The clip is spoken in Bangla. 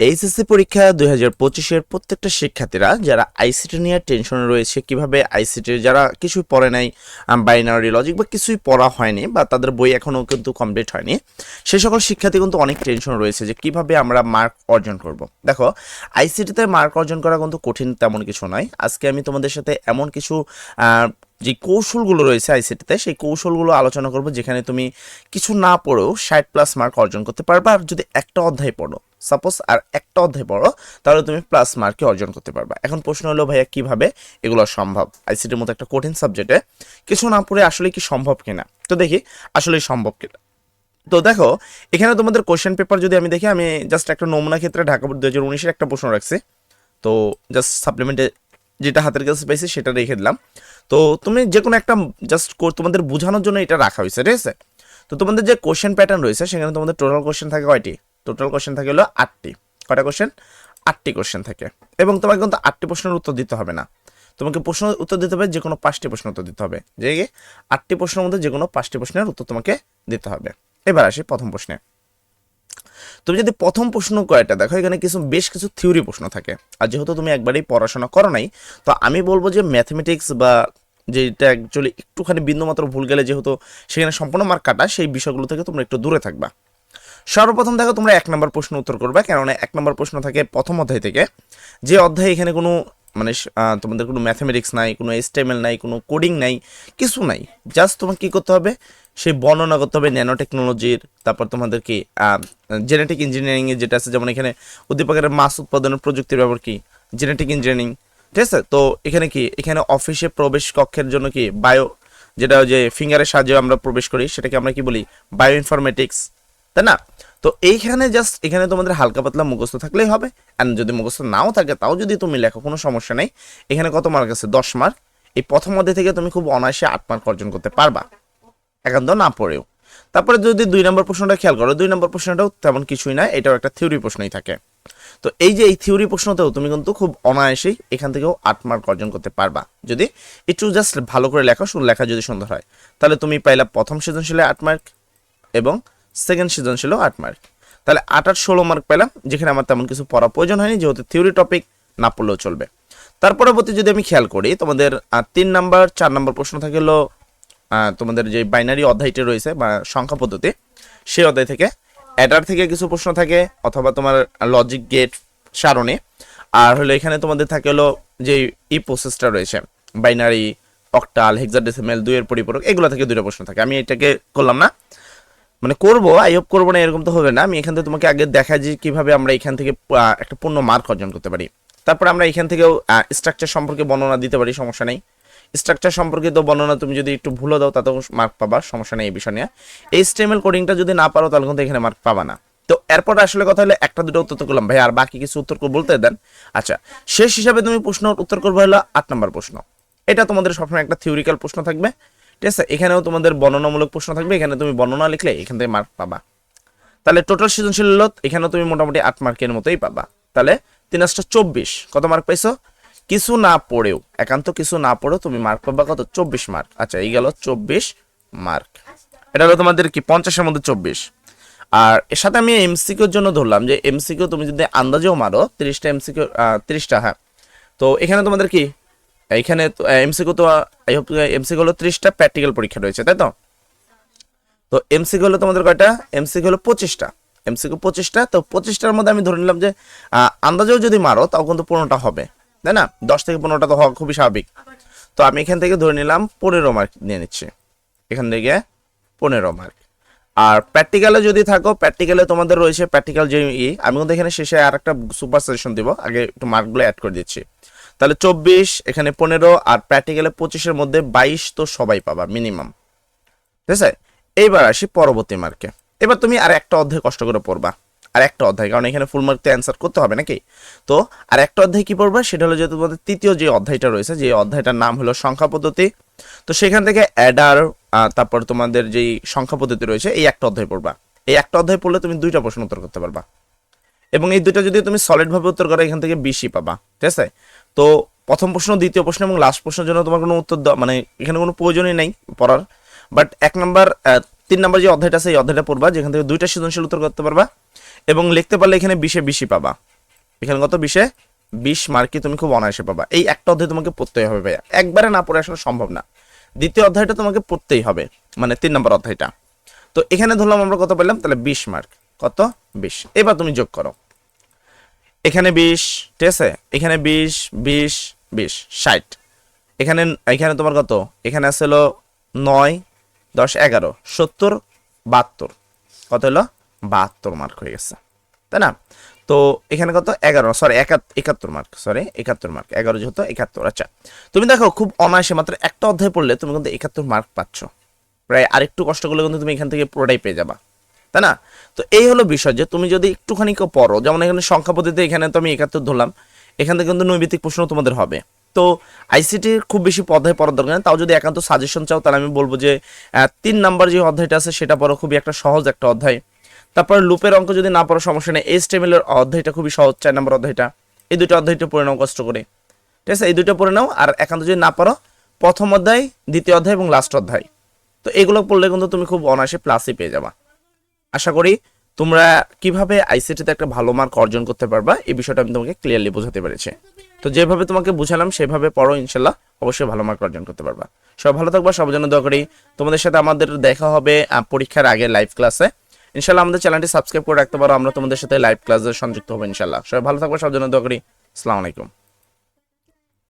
এইচএসসি পরীক্ষা দুই হাজার পঁচিশের প্রত্যেকটা শিক্ষার্থীরা যারা আইসিটি নিয়ে টেনশনে রয়েছে, কীভাবে আইসিটি যারা কিছুই পড়ে নাই বাইনারি লজিক বা কিছুই পড়া হয়নি বা তাদের বই এখনও কিন্তু কমপ্লিট হয়নি, সে সকল শিক্ষার্থী কিন্তু অনেক টেনশন রয়েছে যে কীভাবে আমরা মার্ক অর্জন করব। দেখো আইসিটিতে মার্ক অর্জন করা কিন্তু কঠিন তেমন কিছু নয়। আজকে আমি তোমাদের সাথে এমন কিছু যে কৌশলগুলো রয়েছে আইসিটিতে সেই কৌশলগুলো আলোচনা করব যেখানে তুমি কিছু না পড়েও ষাট প্লাস মার্ক অর্জন করতে পারবে। আর যদি একটা অধ্যায় পড়ো সাপোজ আর একটা অধ্যায় পড়ো, তাহলে তুমি প্লাস মার্কে অর্জন করতে পারবা। এখন প্রশ্ন হলো, ভাইয়া, কীভাবে এগুলো সম্ভব? আইসিটির মতো একটা কঠিন সাবজেক্টে কিছু না পড়ে আসলে কি সম্ভব কিনা? তো দেখি আসলে সম্ভব কিনা? তো দেখো, এখানে তোমাদের কোশ্চেন পেপার যদি আমি দেখি, আমি জাস্ট একটা নমুনা ক্ষেত্রে ঢাকা দু হাজার উনিশের একটা প্রশ্ন রাখছি। তো জাস্ট সাপ্লিমেন্টে যেটা হাতের কাছে পাইছি, সেটা রেখে দিলাম। তো তুমি যে কোনো একটা জাস্ট তোমাদের বোঝানোর জন্য এটা রাখা হয়েছে, ঠিক আছে? তো তোমাদের যে কোশ্চেন প্যাটার্ন রয়েছে, সেখানে তোমাদের টোটাল কোশ্চেন থাকে কয়টি? টোটাল কোশ্চেন থাকে হলো আটটি। কয়টা কোশ্চেন আটটি কোশ্চেন থাকে। এবং তোমাকে কিন্তু আটটি প্রশ্নের উত্তর দিতে হবে না। তোমাকে প্রশ্ন উত্তর দিতে হবে যে কোনো পাঁচটি প্রশ্ন উত্তর দিতে হবে। যে? আটটি প্রশ্নের মধ্যে যে কোনো পাঁচটি প্রশ্নের উত্তর তোমাকে দিতে হবে। এবার আসি প্রথম প্রশ্নে। তুমি যদি প্রথম প্রশ্ন কয়টা? দেখো, এখানে কিছু, বেশ কিছু থিওরি প্রশ্ন থাকে। আর যেহেতু তুমি একবারেই পড়াশোনা করো নাই, তো আমি বলব যে ম্যাথমেটিক্স বা যেটা অ্যাকচুয়ালি একটুখানি বিন্দুমাত্র ভুল গেলে যেহেতু সেখানে সম্পূর্ণ মার্ক কাটা, সেই বিষয়গুলো থেকে তোমরা একটু দূরে থাকবা। সর্বপ্রথম দেখো তোমরা এক নম্বর প্রশ্ন উত্তর করবে, কেননা এক নম্বর প্রশ্ন থাকে প্রথম অধ্যায় থেকে। যে অধ্যায়ে এখানে কোনো মানে তোমাদের কোনো ম্যাথমেটিক্স নাই, কোনো এস্টেমেল নাই, কোনো কোডিং নাই, কিছু নাই। জাস্ট তোমাকে কী করতে হবে? সেই বর্ণনা করতে হবে ন্যানো টেকনোলজির তারপর তোমাদের কি জেনেটিক ইঞ্জিনিয়ারিংয়ে যেটা আছে, যেমন এখানে উদ্দীপকের মাছ উৎপাদনের প্রযুক্তির ব্যবহার কি? জেনেটিক ইঞ্জিনিয়ারিং ঠিক আছে? তো এখানে কি? এখানে অফিসে প্রবেশ কক্ষের জন্য কি? বায়ো যেটা যে ফিঙ্গারের সাহায্যে আমরা প্রবেশ করি, সেটাকে আমরা কি বলি? বায়ো ইনফরমেটিক্স তাই না? তো এইখানে জাস্ট এখানে তোমাদের হালকা পাতলা মুখস্থ থাকলেই হবে। অ্যান্ড যদি মুখস্থ নাও থাকে, তাও যদি তুমি লেখো, কোনো সমস্যা নেই। এখানে কত মার্ক আছে? দশ মার্ক এই প্রথম অধ্যায় থেকে তুমি খুব অনায়াসে আট মার্ক অর্জন করতে পারবা। একান্ত না পড়েও। তারপরে যদি দুই নম্বর প্রশ্নটা খেয়াল করো, দুই নম্বর প্রশ্নটাও তেমন কিছুই না এটাও একটা থিওরি প্রশ্নই থাকে। তো এই যে এই থিওরি প্রশ্নতেও তুমি কিন্তু খুব অনায়াসেই এখান থেকেও আট মার্ক অর্জন করতে পারবা। যদি একটু জাস্ট ভালো করে লেখো, শুধু লেখা যদি সুন্দর হয়, তাহলে তুমি পাইলা প্রথম সৃজনশীলে আট মার্ক এবং সেকেন্ড সৃজনশীলেও আট মার্ক। তাহলে আট আট ষোলো মার্ক পেলাম, যেখানে আমার তেমন কিছু পড়া প্রয়োজন হয়নি, যেহেতু থিওরি টপিক না পড়লেও চলবে। তার পরবর্তী যদি আমি খেয়াল করি, তোমাদের তিন নাম্বার, চার নাম্বার প্রশ্ন থাকে হলো তোমাদের যে বাইনারি অধ্যায়টি রয়েছে বা সংখ্যা পদ্ধতি, সেই অধ্যায় থেকে অ্যাডার থেকে কিছু প্রশ্ন থাকে, অথবা তোমার লজিক গেট সারণে, আর হলো এখানে তোমাদের থাকে হলো যে ই প্রসেসটা রয়েছে বাইনারি অক্টাল হেক্সাডেসিমেল দুইয়ের পরিপূরক, এগুলো থেকে দুটো প্রশ্ন থাকে। আমি এটাকে করলাম না মানে করব, আই হোপ করব না, এরকম তো হবে না। আমি এখান থেকে তোমাকে আগে দেখা যে কীভাবে আমরা এখান থেকে একটা পূর্ণ মার্ক অর্জন করতে পারি। তারপর আমরা এখান থেকেও স্ট্রাকচার সম্পর্কে বর্ণনা দিতে পারি, সমস্যা নেই। স্ট্রাকচার সম্পর্কিত বর্ণনা তুমি যদি একটু ভুলও দাও, তাতেও মার্ক পাবা, সমস্যা নেই এই বিষয় নিয়ে। এই স্টেমেল কোডিংটা যদি না পারো, তাহলে কিন্তু এখানে মার্ক পাবা না। তো এরপর আসলে কথা হলো, একটা দুটো উত্তর করলাম। ভাই, আর বাকি কিছু উত্তর বলতে দেন। আচ্ছা শেষ হিসাবে তুমি প্রশ্ন, উত্তর করবে হলো আট নম্বর প্রশ্ন। এটা তোমাদের সবসময় একটা থিওরিক্যাল প্রশ্ন থাকবে। ঠিক আছে, এখানেও তোমাদের বর্ণনামূলক প্রশ্ন থাকবে, এখানে তুমি বর্ণনা লিখলে এখান থেকে মার্ক পাবা। তাহলে টোটাল সৃজনশীল হলো এখানেও তুমি মোটামুটি আট মার্কের মতোই পাবা। তাহলে তিন আসটা চব্বিশ, কত মার্ক পাইছো? কিছু না পড়েও, একান্ত কিছু না পড়েও তুমি মার্ক পাবা কত? চব্বিশ মার্ক আচ্ছা এই গেল চব্বিশ মার্ক এটা হলো তোমাদের কি পঞ্চাশের মধ্যে চব্বিশ। আর এর সাথে আমি এমসিকিউর জন্য ধরলাম যে এমসিকিউ তুমি যদি আন্দাজেও মারো, তিরিশটা এমসিকিউ তিরিশটা হ্যাঁ। তো এখানে তোমাদের কি এখানে এমসিকিউ তো আই হোপ এমসিকিউ হলো ত্রিশটা প্র্যাকটিক্যাল পরীক্ষা রয়েছে, তাই তো? তো এমসিকিউ হলো তোমাদের কয়টা? এমসিকিউ হলো পঁচিশটা। এমসিকিউ পঁচিশটা, তো পঁচিশটার মধ্যে আমি ধরে নিলাম যে আন্দাজেও যদি মারো, তাও কিন্তু পনেরোটা হবে, তাই না? দশ থেকে পনেরোটা তো হওয়া খুবই স্বাভাবিক। তো আমি এখান থেকে ধরে নিলাম পনেরো মার্ক নিয়ে নিচ্ছি। এখান থেকে পনেরো মার্ক আর প্র্যাকটিক্যালে যদি থাকো প্র্যাকটিক্যালে তোমাদের রয়েছে প্র্যাকটিক্যাল যে আমি কিন্তু এখানে শেষে আর একটা সুপার সাজেশন দিব, আগে একটু মার্কগুলো অ্যাড করে দিচ্ছি। তাহলে চব্বিশ, এখানে পনেরো আর প্র্যাকটিক্যালে পঁচিশের মধ্যে বাইশ তো সবাই পাবা মিনিমাম ঠিক আছে? এইবার আসি পরবর্তী মার্কে এবার তুমি আর একটা অধ্যায় কষ্ট করে পড়বা। আর একটা অধ্যায়, কারণ এখানে ফুল মার্ক তো অ্যান্সার করতে হবে নাকি? তো আর একটা অধ্যায় কি পড়বা? সেটা হলো যে তোমাদের তৃতীয় যে অধ্যায়টা রয়েছে, যে অধ্যায়টার নাম হলো সংখ্যা পদ্ধতি। তো সেখান থেকে অ্যাডার তারপর তোমাদের যেই সংখ্যা পদ্ধতি রয়েছে, এই একটা অধ্যায় পড়বা। এই একটা অধ্যায় পড়লে তুমি দুইটা প্রশ্ন উত্তর করতে পারবা। এবং এই দুইটা যদি তুমি সলিড ভাবে উত্তর করো, এখান থেকে বেশি পাবা। ঠিক আছে? তো প্রথম প্রশ্ন, দ্বিতীয় প্রশ্ন এবং লাস্ট প্রশ্নের জন্য তোমার কোনো উত্তর দেওয়া মানে এখানে কোনো প্রয়োজনই নেই পড়ার। বাট এক নাম্বার তিন নাম্বার যে অধ্যায়টা আছে, এই অধ্যায়টা পড়বা, যেখান থেকে দুইটা সৃজনশীল উত্তর করতে পারবা এবং লিখতে পারলে এখানে বিশে বেশি পাবা। এখানে কত? বিশে বিশ মার্কই তুমি খুব অনায়াসে পাবা। এই একটা অধ্যায় তোমাকে পড়তেই হবে ভাইয়া। একবারে না পড়ে আসলে সম্ভব না। দ্বিতীয় অধ্যায়টা তোমাকে পড়তেই হবে মানে তিন নম্বর অধ্যায়টা। তো এখানে ধরলাম আমরা কত পেলাম তাহলে বিশ মার্ক কত? বিশ। এবার তুমি যোগ করো। এখানে বিশ, ঠিক আছে? এখানে বিশ বিশ বিশ, ষাট। এখানে এখানে তোমার কত? এখানে আছে হলো নয়, দশ, এগারো, সত্তর, বাহাত্তর। কত হলো? বাহাত্তর মার্ক হয়ে গেছে। তাই না? তো এখানে কত? এগারো সরি একাত্তর মার্ক সরি একাত্তর মার্ক এগারো যেহেতু, একাত্তর আচ্ছা। তুমি দেখো, খুব অনায়াসে মাত্র একটা অধ্যায় পড়লে তুমি কিন্তু একাত্তর মার্ক পাচ্ছ। প্রায় আরেকটু কষ্ট করলে কিন্তু তুমি এখান থেকে পুরোটাই পেয়ে যাবা। তাই না? তো এই হলো বিষয় যে তুমি যদি একটুখানি কেউ পড়ো, যেমন এখানে সংখ্যা পদ্ধতিতে এখানে তো আমি একাত্তর ধরলাম, এখান থেকে কিন্তু নৈমিত্তিক প্রশ্ন তোমাদের হবে। তো আইসিটির খুব বেশি পদায় পড়ার দরকার তাও যদি একান্ত সাজেশন চাও, তাহলে আমি বলব যে তিন নাম্বার যে অধ্যায়টা আছে, সেটা পড়ো খুবই একটা সহজ একটা অধ্যায়। তারপর লুপের অঙ্ক যদি না পড়ো, সমস্যা নেই। এস টেমিলের অধ্যায়টা খুবই সহজ, চার নাম্বার অধ্যায়টা। এই দুটো অধ্যায়টা পড়ে নাও, কষ্ট করে। ঠিক আছে? এই দুটো পড়ে নাও, আর একান্ত যদি না পারো প্রথম অধ্যায়, দ্বিতীয় অধ্যায় এবং লাস্ট অধ্যায়। তো এগুলো পড়লে কিন্তু তুমি খুব অনায়াসে প্লাসই পেয়ে যাবা। আশা করি তোমরা কীভাবে আইসিটিতে একটা ভালো মার্ক অর্জন করতে পারবা, এই বিষয়টা আমি তোমাকে ক্লিয়ারলি বোঝাতে পেরেছি। তো যেভাবে তোমাকে বুঝালাম, সেভাবে পড়ো, ইনশাল্লাহ অবশ্যই ভালো মার্ক অর্জন করতে পারবা। সব ভালো থাকবা, সবার জন্য দোয়া করি। তোমাদের সাথে আমাদের দেখা হবে পরীক্ষার আগে লাইভ ক্লাসে ইনশাল্লাহ আমাদের চ্যানেলটি সাবস্ক্রাইব করে রাখতে পারো, আমরা তোমাদের সাথে লাইভ ক্লাসে সংযুক্ত হব, ইনশাল্লাহ। সবাই ভালো থাকব, সবার জন্য দোয়া করি। আসসালামু আলাইকুম।